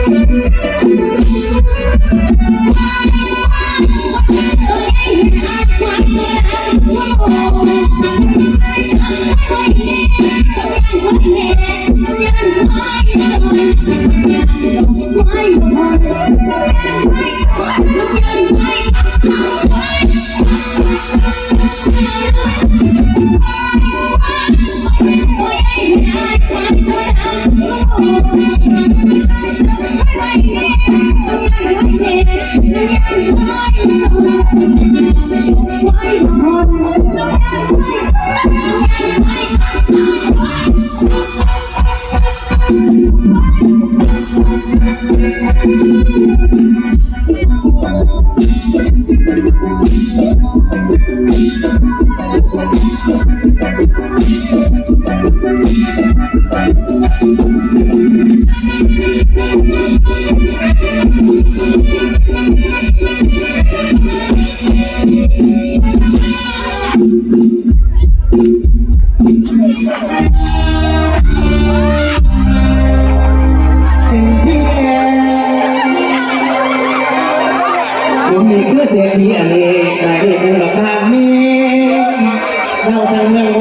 ป็น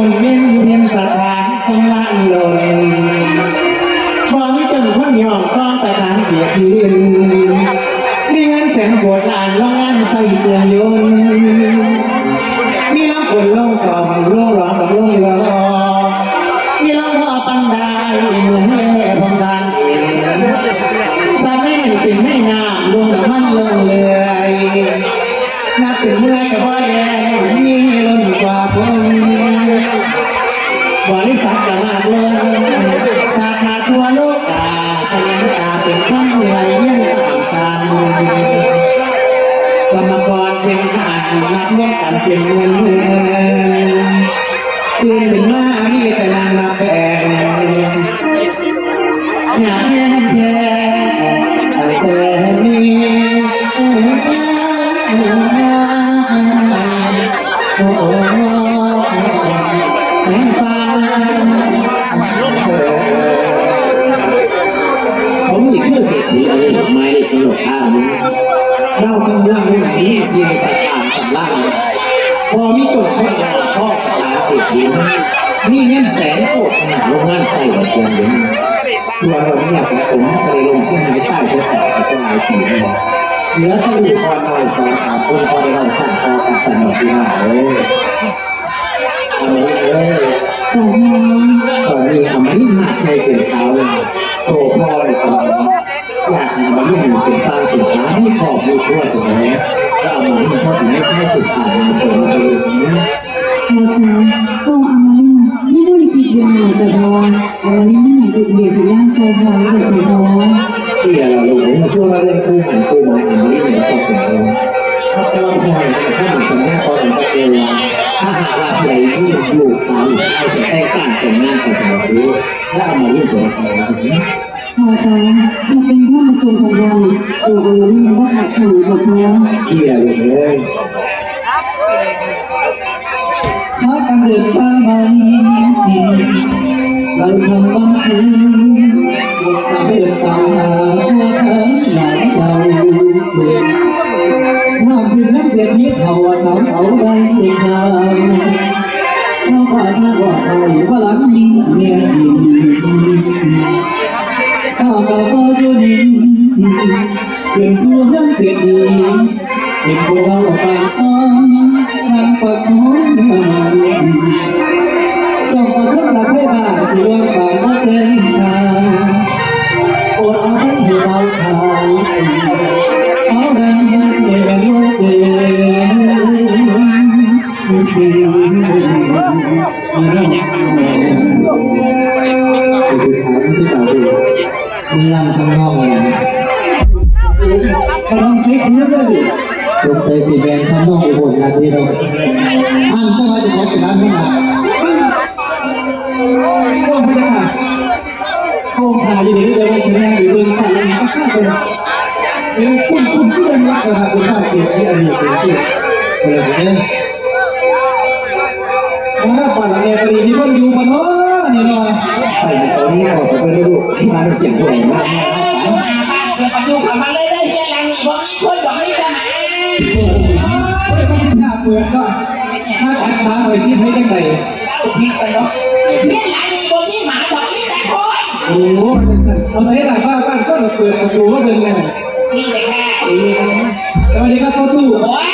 เมืองบนเว้นเทียมสถานสำลักลนบ่มีจนคนยอมก้องสถานเกียรติยืนมีเงินแสนโกดลานว่างานใส่เกลือยนมีน้ำฝนลงสอบลงร้อนดอกลงรอมีรองท้าปันได้เหมือนแล่พงดานเองสามีสิ่งให้น้ำลงน้ำมันลงเลย นับเป็นเมื่อยกับว่าแดงมีล้นกว่าคนบริษัทกำลังล้นสาขาทั่วโลกตาแสดงตาเป็นข้างไหลเยี่ยงตามสันกรรมกรเป็นขาดนับร่วมกันเป็นเงินเงินตื่นขึ้นมามีแต่นางมาแปลงอยากแย่งแท้ เราทั้งเรื่องไม่ไหนเพียงสัตว์ตามสำลักพอมีโจทย์ข้อสอบข้อสถานติดดินมีเงินแสนโกดโรงงานใส่หัวเตียงเดินส่วนวันนี้ผมก็เลยลงเส้นหายใต้เสื้อขาวไปหลายปีแล้วเหลือแต่ลูกพอน้อยสองสามคนพอได้เราจัดพอกับสนุกที่มาเลยเอาเลยจ้าตอนนี้อามาลิมาเคยเป็นสาวเลยโตพ่อเลยตอน นี้อยากให้อามาลิมันเป็นตาเป็นขาให้ขอบมีครัวเสมอแล้วอามาลิมันก็สิไม่ใช่ติดตามมาจนมาเลยนะพอใจก็อามาลินไม่ได้คิดเรื่องไรจะรออามาลินไม่ไหนดูเบียดย่างโซฟาแต่จะรอเตี่ยเราลงมาสู้มาเรื่องคู่หมันคู่หมันอามาลิมันก็เป็นเราถ้าจะว่าพอถ้าหมันสำนักตอนมันก็เกลียวถ้าหากว่าใครที่ลูกสาวหรือชายเสียแต่งต่างแต่งงานกันสมรู้และอามาลิสนใจแบบนี้ พอใจจะเป็นผู้มาส่งของเราตัวอามาลินว่าขาดขนจะพอเตี่ยลงเลยพากันเดินทางมาเราทำบ้านคืนหมดสาวเดินตามหาทั่วเธอหลายเรา ซ็กเยอะเลยสงสัยสีแดงทำนองอุบลราชที่เราอ่านก็ว่าจะขอเป็นร้านนี้มาก็ไม่ได้ค่ะโครงถ่ายอยู่ในเรื่องมันชนะอยู่เรื่องผ่านแล้วมันก็เป็นเป็นคุณคุณที่ยังลักษณะเป็นภาพเสียงที่อันนี้เป็นที่เปิดเลยผมว่าป่านละแนปรีนี่คนอยู่ปะเนาะนี่เนาะไปตอนนี้ออกไปเป็นลูกให้มาเป็นเสียงเพลงมากเดี๋ยวมาดูกับมันเลยได้เฮียหลังนี่ บ่มีคนบอกมีแต่หมาเฮ้ยมันสิขาเปลือกก็ถ้าขัดขาหน่อยสิให้จังไดเก้าผิดไปเนาะเฮียหลังนี่บ่มีหมาดอกมีแต่คนโอ้โหมันสั่นเอาใส่หลังบ้านบ้านก็เปิดประตูก็เดินกันนี่เลยค่ะสวัสดีครับพ่อตู้ โอ้ย